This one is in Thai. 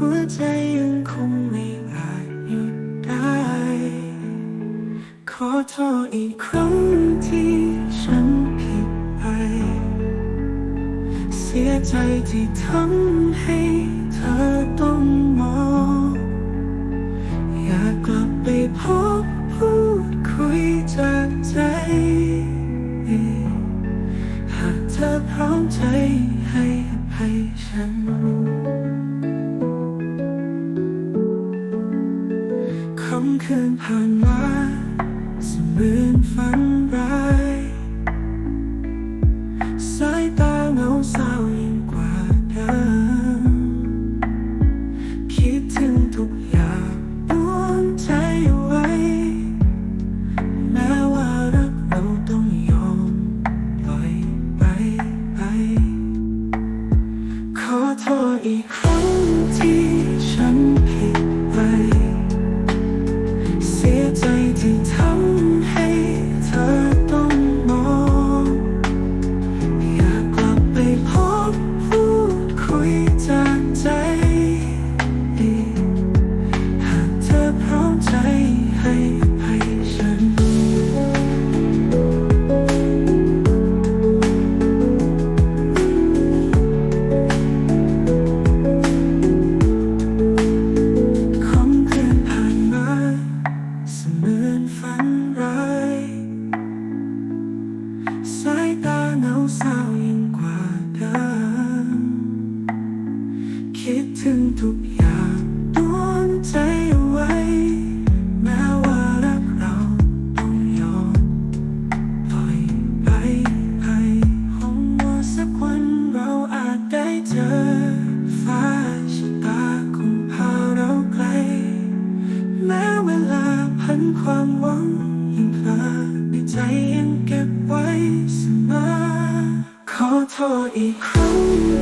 หัวใจยังคงไม่อาจหยุดได้ ขอโทษอีกครั้งที่ฉันผิดไป เสียใจที่ทำให้เธอต้องมอง อยากกลับไปพบพูดคุยจากใจ หากเธอพร้อมใจให้อภัฉัน คำคืนผ่านมาเสมือนฝัน สายตาเหงาเศร้ายิ่งกว่าเดิมคิดถึงทุกอย่างดวงใจไว้ แม้ว่ารักเราต้องยอมปล่อยไปให้หวังว่าสักวันเราอาจได้เจอ ฟ้าชะตาคงพาเราไกล แม้เวลาพันความหวัง เส